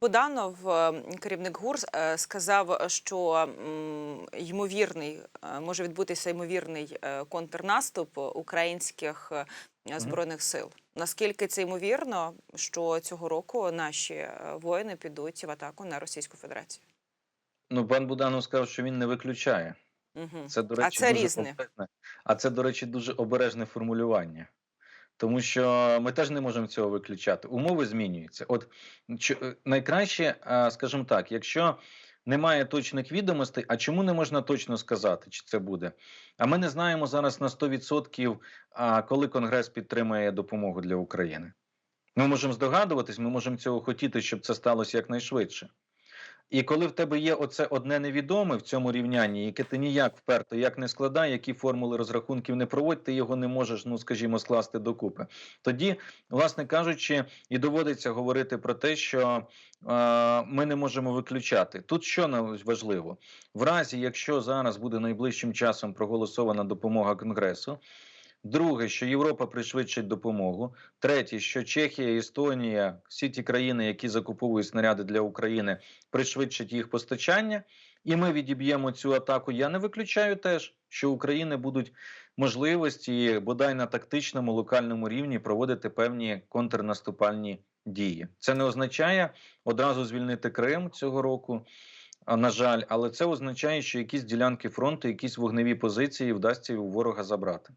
Буданов, керівник ГУР, е, сказав, що ймовірний е, може відбутися ймовірний е, контрнаступ українських збройних сил. Наскільки це ймовірно, що цього року наші воїни підуть в атаку на Російську Федерацію? Ну, пан Буданов сказав, що він не виключає. Угу. Це, до речі, А це дуже різне. обережне. А це, до речі, дуже обережне формулювання. Тому що ми теж не можемо цього виключати. Умови змінюються. От е, найкраще, скажімо так, якщо немає точних відомостей, а чому не можна точно сказати, чи це буде? А ми не знаємо зараз на 100%, коли Конгрес підтримає допомогу для України. Ми можемо здогадуватись, ми можемо цього хотіти, щоб це сталося якнайшвидше. І коли в тебе є оце одне невідоме в цьому рівнянні, яке ти ніяк вперто як не складай, які формули розрахунків не проводь, ти його не можеш, ну скажімо, скласти докупи. Тоді, власне кажучи, і доводиться говорити про те, що е, ми не можемо виключати. Тут що важливо? В разі, якщо зараз буде найближчим часом проголосована допомога Конгресу. Друге, що Європа пришвидшить допомогу. Третє, що Чехія, Естонія, всі ті країни, які закуповують снаряди для України, пришвидшить їх постачання, і ми відіб'ємо цю атаку. Я не виключаю теж, що України будуть можливості, бодай на тактичному локальному рівні, проводити певні контрнаступальні дії. Це не означає одразу звільнити Крим цього року. На жаль, але це означає, що якісь ділянки фронту, якісь вогневі позиції вдасться у ворога забрати.